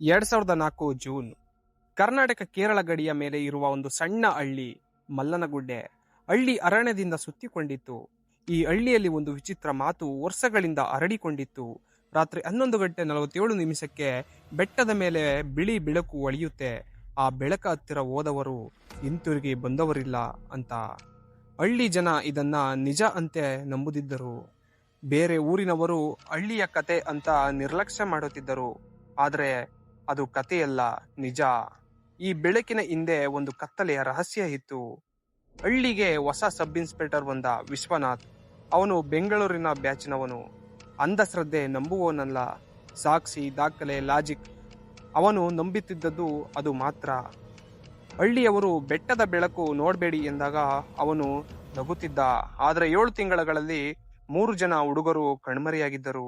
ಎರಡ್ ಸಾವಿರದ ನಾಲ್ಕು ಜೂನ್, ಕರ್ನಾಟಕ ಕೇರಳ ಗಡಿಯ ಮೇಲೆ ಇರುವ ಒಂದು ಸಣ್ಣ ಹಳ್ಳಿ ಮಲ್ಲನಗುಡ್ಡೆ. ಹಳ್ಳಿ ಅರಣ್ಯದಿಂದ ಸುತ್ತಿಕೊಂಡಿತ್ತು. ಈ ಹಳ್ಳಿಯಲ್ಲಿ ಒಂದು ವಿಚಿತ್ರ ಮಾತು ವರ್ಷಗಳಿಂದ ಹರಡಿಕೊಂಡಿತ್ತು. ರಾತ್ರಿ ಹನ್ನೊಂದು ಗಂಟೆ ನಲವತ್ತೇಳು ನಿಮಿಷಕ್ಕೆ ಬೆಟ್ಟದ ಮೇಲೆ ಬಿಳಿ ಬೆಳಕು ಒಳಿಯುತ್ತೆ. ಆ ಬೆಳಕ ಹತ್ತಿರ ಹೋದವರು, ಹಿಂತಿರುಗಿ ಬಂದವರಿಲ್ಲ ಅಂತ. ಹಳ್ಳಿ ಜನ ಇದನ್ನ ನಿಜ ಅಂತೆ ನಂಬುದಿದ್ದರು ಬೇರೆ ಊರಿನವರು ಹಳ್ಳಿಯ ಕತೆ ಅಂತ ನಿರ್ಲಕ್ಷ್ಯ ಮಾಡುತ್ತಿದ್ದರು. ಆದರೆ ಅದು ಕಥೆಯಲ್ಲ, ನಿಜ. ಈ ಬೆಳಕಿನ ಹಿಂದೆ ಒಂದು ಕತ್ತಲೆಯ ರಹಸ್ಯ ಇತ್ತು. ಹಳ್ಳಿಗೆ ಹೊಸ ಸಬ್ ಇನ್ಸ್ಪೆಕ್ಟರ್ ಬಂದ ವಿಶ್ವನಾಥ್, ಅವನು ಬೆಂಗಳೂರಿನ ಬ್ಯಾಚಿನವನು. ಅಂಧಶ್ರದ್ಧೆ ನಂಬುವವನಲ್ಲ, ಸಾಕ್ಷಿ, ದಾಖಲೆ, ಲಾಜಿಕ್. ಅವನು ನಂಬುತ್ತಿದ್ದದ್ದು ಅದು ಮಾತ್ರ. ಹಳ್ಳಿಯವರು ಬೆಟ್ಟದ ಬೆಳಕು ನೋಡಬೇಡಿ ಎಂದಾಗ ಅವನು ನಗುತ್ತಿದ್ದ. ಆದರೆ ಏಳು ತಿಂಗಳಲ್ಲಿ ಮೂರು ಜನ ಹುಡುಗರು ಕಣ್ಮರೆಯಾಗಿದ್ದರು.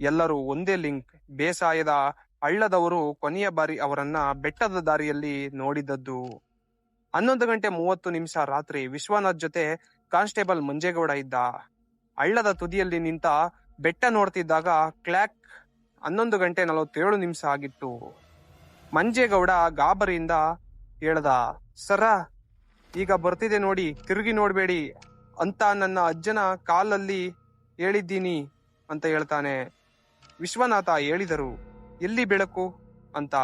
ಎಲ್ಲರೂ ಒಂದೇ ಲಿಂಕ್, ಬೇಸಾಯದ ಹಳ್ಳದವರು ಕೊನೆಯ ಬಾರಿ ಅವರನ್ನ ಬೆಟ್ಟದ ದಾರಿಯಲ್ಲಿ ನೋಡಿದದ್ದು. ಹನ್ನೊಂದು ಗಂಟೆ ಮೂವತ್ತು ನಿಮಿಷ ರಾತ್ರಿ ವಿಶ್ವನಾಥ್ ಜೊತೆ ಕಾನ್ಸ್ಟೇಬಲ್ ಮಂಜೇಗೌಡ ಇದ್ದ. ಹಳ್ಳದ ತುದಿಯಲ್ಲಿ ನಿಂತ ಬೆಟ್ಟ ನೋಡ್ತಿದ್ದಾಗ ಕ್ಲಾಕ್ ಹನ್ನೊಂದು ಗಂಟೆ ನಲವತ್ತೇಳು ನಿಮಿಷ ಆಗಿತ್ತು. ಮಂಜೇಗೌಡ ಗಾಬರಿಯಿಂದ ಹೇಳ್ದ, ಸರ, ಈಗ ಬರ್ತಿದೆ ನೋಡಿ, ತಿರುಗಿ ನೋಡಬೇಡಿ ಅಂತ ನನ್ನ ಅಜ್ಜನ ಕಾಲಲ್ಲಿ ಹೇಳಿದ್ದೀನಿ ಅಂತ ಹೇಳ್ತಾನೆ. ವಿಶ್ವನಾಥ ಹೇಳಿದರು. ಎಲ್ಲಿ ಬೆಳಕು ಅಂತ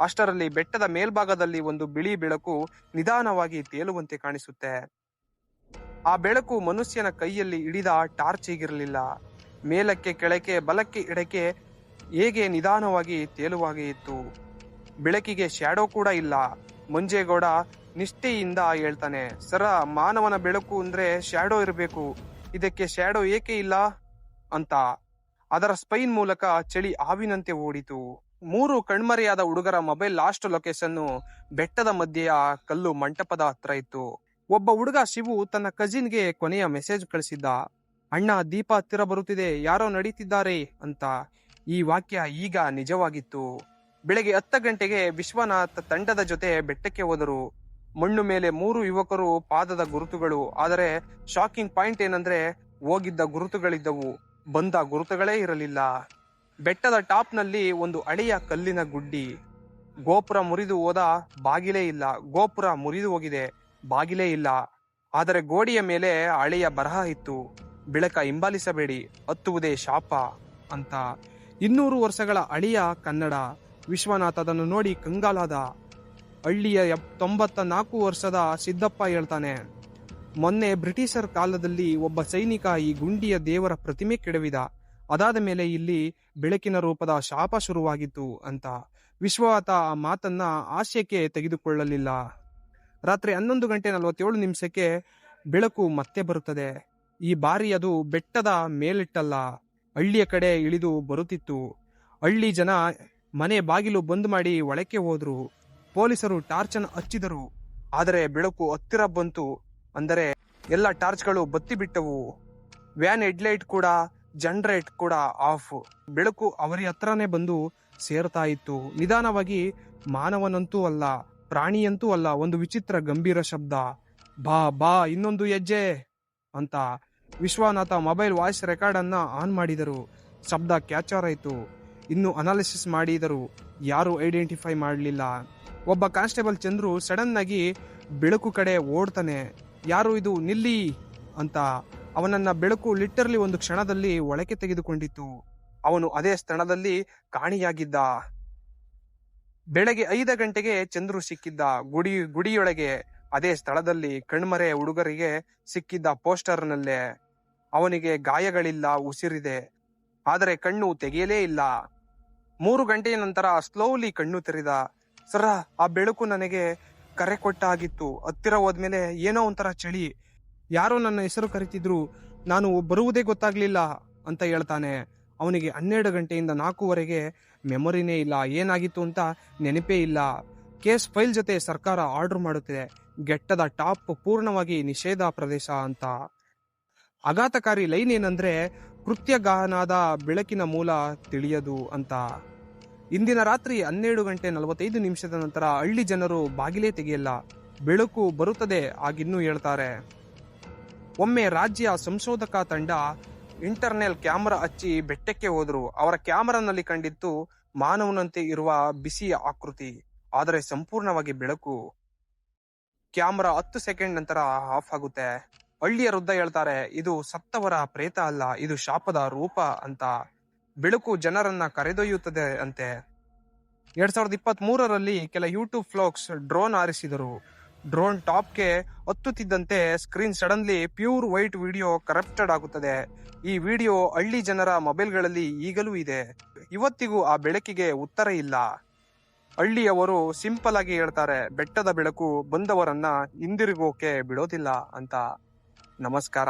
ಅಷ್ಟರಲ್ಲಿ ಬೆಟ್ಟದ ಮೇಲ್ಭಾಗದಲ್ಲಿ ಒಂದು ಬಿಳಿ ಬೆಳಕು ನಿಧಾನವಾಗಿ ತೇಲುವಂತೆ ಕಾಣಿಸುತ್ತೆ. ಆ ಬೆಳಕು ಮನುಷ್ಯನ ಕೈಯಲ್ಲಿ ಹಿಡಿದ ಟಾರ್ಚ್ ಹೀಗಿರಲಿಲ್ಲ ಮೇಲಕ್ಕೆ ಕೆಳಕ್ಕೆ ಬಲಕ್ಕೆ ಎಡಕ್ಕೆ ಹೇಗೆ ನಿಧಾನವಾಗಿ ತೇಲುವಾಗಿ ಇತ್ತು? ಬೆಳಕಿಗೆ ಶ್ಯಾಡೋ ಕೂಡ ಇಲ್ಲ. ಮಂಜೇಗೌಡ ನಿಷ್ಠೆಯಿಂದ ಹೇಳ್ತಾನೆ, ಸರ, ಮಾನವನ ಬೆಳಕು ಅಂದ್ರೆ ಶ್ಯಾಡೋ ಇರಬೇಕು. ಇದಕ್ಕೆ ಶ್ಯಾಡೋ ಏಕೆ ಇಲ್ಲ? ಅಂತ. ಅದರ ಸ್ಪೈನ್ ಮೂಲಕ ಚಳಿ ಹಾವಿನಂತೆ ಓಡಿತು. ಮೂರು ಕಣ್ಮರೆಯಾದ ಹುಡುಗರ ಮೊಬೈಲ್ ಲಾಸ್ಟ್ ಲೊಕೇಶನ್ ಬೆಟ್ಟದ ಮಧ್ಯೆಯ ಕಲ್ಲು ಮಂಟಪದ ಹತ್ರ ಇತ್ತು. ಒಬ್ಬ ಹುಡುಗ ಶಿವು ತನ್ನ ಕಜಿನ್ಗೆ ಕೊನೆಯ ಮೆಸೇಜ್ ಕಳಿಸಿದ್ದ. ಅಣ್ಣ, ದೀಪ ಹತ್ತಿರ ಬರುತ್ತಿದೆ. ಯಾರೋ ನಡೀತಿದ್ದಾರೆ ಅಂತ ಈ ವಾಕ್ಯ ಈಗ ನಿಜವಾಗಿತ್ತು. ಬೆಳಗ್ಗೆ ಹತ್ತು ಗಂಟೆಗೆ ವಿಶ್ವನಾಥ್ ತಂಡದ ಜೊತೆ ಬೆಟ್ಟಕ್ಕೆ ಹೋದರು. ಮಣ್ಣು ಮೇಲೆ ಮೂರು ಯುವಕರು ಪಾದದ ಗುರುತುಗಳು. ಆದರೆ ಶಾಕಿಂಗ್ ಪಾಯಿಂಟ್ ಏನಂದ್ರೆ, ಹೋಗಿದ್ದ ಗುರುತುಗಳಿದ್ದವು. ಬಂದ ಗುರುತುಗಳೇ ಇರಲಿಲ್ಲ. ಬೆಟ್ಟದ ಟಾಪ್ನಲ್ಲಿ ಒಂದು ಹಳೆಯ ಕಲ್ಲಿನ ಗುಡ್ಡಿ. ಗೋಪುರ ಮುರಿದು ಹೋದ ಬಾಗಿಲೇ ಇಲ್ಲ. ಗೋಪುರ ಮುರಿದು ಹೋಗಿದೆ, ಬಾಗಿಲೇ ಇಲ್ಲ. ಆದರೆ ಗೋಡೆಯ ಮೇಲೆ ಹಳೆಯ ಬರಹ ಇತ್ತು. ಬೆಳಕ ಹಿಂಬಾಲಿಸಬೇಡಿ, ಹತ್ತುವುದೇ ಶಾಪ ಅಂತ. ಇನ್ನೂರು ವರ್ಷಗಳ ಅಳಿಯ ಕನ್ನಡ. ವಿಶ್ವನಾಥ್ ಅದನ್ನು ನೋಡಿ ಕಂಗಾಲಾದ. ಹಳ್ಳಿಯ ತೊಂಬತ್ತ ನಾಲ್ಕು ವರ್ಷದ ಸಿದ್ದಪ್ಪ ಹೇಳ್ತಾನೆ ಮೊನ್ನೆ ಬ್ರಿಟಿಷರ್ ಕಾಲದಲ್ಲಿ ಒಬ್ಬ ಸೈನಿಕ ಈ ಗುಂಡಿಯ ದೇವರ ಪ್ರತಿಮೆ ಕೆಡವಿದ. ಅದಾದ ಮೇಲೆ ಇಲ್ಲಿ ಬೆಳಕಿನ ರೂಪದ ಶಾಪ ಶುರುವಾಗಿತ್ತು ಅಂತ. ವಿಶ್ವನಾಥ ಆ ಮಾತನ್ನ ಆಶಯಕ್ಕೆ ತೆಗೆದುಕೊಳ್ಳಲಿಲ್ಲ. ರಾತ್ರಿ ಹನ್ನೊಂದು ಗಂಟೆ ನಲವತ್ತೇಳು ನಿಮಿಷಕ್ಕೆ ಬೆಳಕು ಮತ್ತೆ ಬರುತ್ತದೆ. ಈ ಬಾರಿ ಅದು ಬೆಟ್ಟದ ಮೇಲಿಟ್ಟಲ್ಲ, ಹಳ್ಳಿಯ ಕಡೆ ಇಳಿದು ಬರುತ್ತಿತ್ತು. ಹಳ್ಳಿ ಜನ ಮನೆ ಬಾಗಿಲು ಬಂದ್ ಮಾಡಿ ಒಳಕ್ಕೆ ಹೋದ್ರು. ಪೊಲೀಸರು ಟಾರ್ಚನ್ನು ಹಚ್ಚಿದರು. ಆದರೆ ಬೆಳಕು ಹತ್ತಿರ ಬಂತು. ಅಂದರೆ ಎಲ್ಲ ಟಾರ್ಚ್ಗಳು ಬತ್ತಿ ಬಿಟ್ಟವು. ವ್ಯಾನ್ ಹೆಡ್ಲೈಟ್ ಕೂಡ ಜನರೇಟ್ ಕೂಡ ಆಫ್. ಬೆಳಕು ಅವರ ಹತ್ರನೇ ಬಂದು ಸೇರ್ತಾ ಇತ್ತು. ನಿಧಾನವಾಗಿ ಮಾನವನಂತೂ ಅಲ್ಲ, ಪ್ರಾಣಿಯಂತೂ ಅಲ್ಲ, ಒಂದು ವಿಚಿತ್ರ ಗಂಭೀರ ಶಬ್ದ. ಬಾ ಬಾ, ಇನ್ನೊಂದು ಹೆಜ್ಜೆ ಅಂತ ವಿಶ್ವನಾಥ ಮೊಬೈಲ್ ವಾಯ್ಸ್ ರೆಕಾರ್ಡ್ ಅನ್ನ ಆನ್ ಮಾಡಿದರು. ಶಬ್ದ ಕ್ಯಾಚರ್ ಆಯಿತು. ಇನ್ನು ಅನಾಲಿಸಿಸ್ ಮಾಡಿದರು ಯಾರು ಐಡೆಂಟಿಫೈ ಮಾಡಲಿಲ್ಲ. ಒಬ್ಬ ಕಾನ್ಸ್ಟೇಬಲ್ ಚಂದ್ರು ಸಡನ್ ಆಗಿ ಬೆಳಕು ಕಡೆ ಓಡ್ತಾನೆ. ಯಾರು ಇದು ನಿಲ್ಲಿ ಅಂತ ಅವನನ್ನ ಬೆಳಕು ಲಿಟ್ಟರ್ಲಿ ಒಂದು ಕ್ಷಣದಲ್ಲಿ ಒಳಕ್ಕೆ ತೆಗೆದುಕೊಂಡಿತ್ತು. ಅವನು ಅದೇ ಸ್ಥಳದಲ್ಲಿ ಕಾಣಿಯಾಗಿದ್ದ. ಬೆಳಗ್ಗೆ ಐದು ಗಂಟೆಗೆ ಚಂದ್ರು ಸಿಕ್ಕಿದ್ದ. ಗುಡಿ, ಗುಡಿಯೊಳಗೆ ಅದೇ ಸ್ಥಳದಲ್ಲಿ ಕಣ್ಮರೆ ಹುಡುಗರಿಗೆ ಸಿಕ್ಕಿದ್ದ ಪೋಸ್ಟರ್ನಲ್ಲೇ. ಅವನಿಗೆ ಗಾಯಗಳಿಲ್ಲ, ಉಸಿರಿದೆ. ಆದರೆ ಕಣ್ಣು ತೆಗೆಯಲೇ ಇಲ್ಲ. ಮೂರು ಗಂಟೆಯ ನಂತರ ಸ್ಲೋಲಿ ಕಣ್ಣು ತೆರೆದ. ಸರ, ಆ ಬೆಳಕು ನನಗೆ ಕರೆ ಕೊಟ್ಟ ಆಗಿತ್ತು ಹತ್ತಿರ ಹೋದ್ಮೇಲೆ ಏನೋ ಒಂಥರ ಚಳಿ. ಯಾರೋ ನನ್ನ ಹೆಸರು ಕರಿತಿದ್ರು, ನಾನು ಬರುವುದೇ ಗೊತ್ತಾಗ್ಲಿಲ್ಲ ಅಂತ ಹೇಳ್ತಾನೆ. ಅವನಿಗೆ ಹನ್ನೆರಡು ಗಂಟೆಯಿಂದ ನಾಲ್ಕೂವರೆಗೆ ಮೆಮೊರಿನೇ ಇಲ್ಲ. ಏನಾಗಿತ್ತು ಅಂತ ನೆನಪೇ ಇಲ್ಲ. ಕೇಸ್ ಫೈಲ್ ಜೊತೆ ಸರ್ಕಾರ ಆರ್ಡರ್ ಮಾಡುತ್ತಿದೆ. ಗೆಟ್ಟದ ಟಾಪ್ ಪೂರ್ಣವಾಗಿ ನಿಷೇಧ ಪ್ರದೇಶ ಅಂತ. ಆಘಾತಕಾರಿ ಲೈನ್ ಏನಂದ್ರೆ, ಕೃತ್ಯಗಾಹನಾದ ಬೆಳಕಿನ ಮೂಲ ತಿಳಿಯದು ಅಂತ. ಇಂದಿನ ರಾತ್ರಿ ಹನ್ನೆರಡು ಗಂಟೆ ನಲವತ್ತೈದು ನಿಮಿಷದ ನಂತರ ಹಳ್ಳಿ ಜನರು ಬಾಗಿಲೇ ತೆಗೆಯಲ್ಲ, ಬೆಳಕು ಬರುತ್ತದೆ ಆಗಿನ್ನೂ ಹೇಳ್ತಾರೆ. ಒಮ್ಮೆ ರಾಜ್ಯ ಸಂಶೋಧಕ ತಂಡ ಇಂಟರ್ನೆಲ್ ಕ್ಯಾಮರಾ ಹಚ್ಚಿ ಬೆಟ್ಟಕ್ಕೆ ಹೋದರು. ಅವರ ಕ್ಯಾಮರಾನಲ್ಲಿ ಕಂಡಿತ್ತು ಮಾನವನಂತೆ ಇರುವ ಬಿಸಿ ಆಕೃತಿ, ಆದರೆ ಸಂಪೂರ್ಣವಾಗಿ ಬೆಳಕು. ಕ್ಯಾಮರಾ ಹತ್ತು ಸೆಕೆಂಡ್ ನಂತರ ಆಫ್ ಆಗುತ್ತೆ. ಹಳ್ಳಿಯ ವೃದ್ಧ ಹೇಳ್ತಾರೆ, ಇದು ಸತ್ತವರ ಪ್ರೇತ ಅಲ್ಲ, ಇದು ಶಾಪದ ರೂಪ ಅಂತ. ಬೆಳಕು ಜನರನ್ನ ಕರೆದೊಯ್ಯುತ್ತದೆ ಅಂತೆ. ಎರಡ್ ಸಾವಿರದ ಇಪ್ಪತ್ತ್ ಮೂರರಲ್ಲಿ ಕೆಲ ಯೂಟ್ಯೂಬ್ ಫ್ಲಾಗ್ಸ್ ಡ್ರೋನ್ ಆರಿಸಿದರು ಡ್ರೋನ್ ಟಾಪ್ಗೆ ಹತ್ತುತ್ತಿದ್ದಂತೆ screen suddenly pure white video corrupted ಆಗುತ್ತದೆ. ಈ ವಿಡಿಯೋ ಹಳ್ಳಿ ಜನರ ಮೊಬೈಲ್ಗಳಲ್ಲಿ ಈಗಲೂ ಇದೆ. ಇವತ್ತಿಗೂ ಆ ಬೆಳಕಿಗೆ ಉತ್ತರ ಇಲ್ಲ. ಹಳ್ಳಿಯವರು ಸಿಂಪಲ್ ಆಗಿ ಹೇಳ್ತಾರೆ, ಬೆಟ್ಟದ ಬೆಳಕು ಬಂದವರನ್ನ ಹಿಂದಿರುಗೋಕೆ ಬಿಡೋದಿಲ್ಲ ಅಂತ. ನಮಸ್ಕಾರ.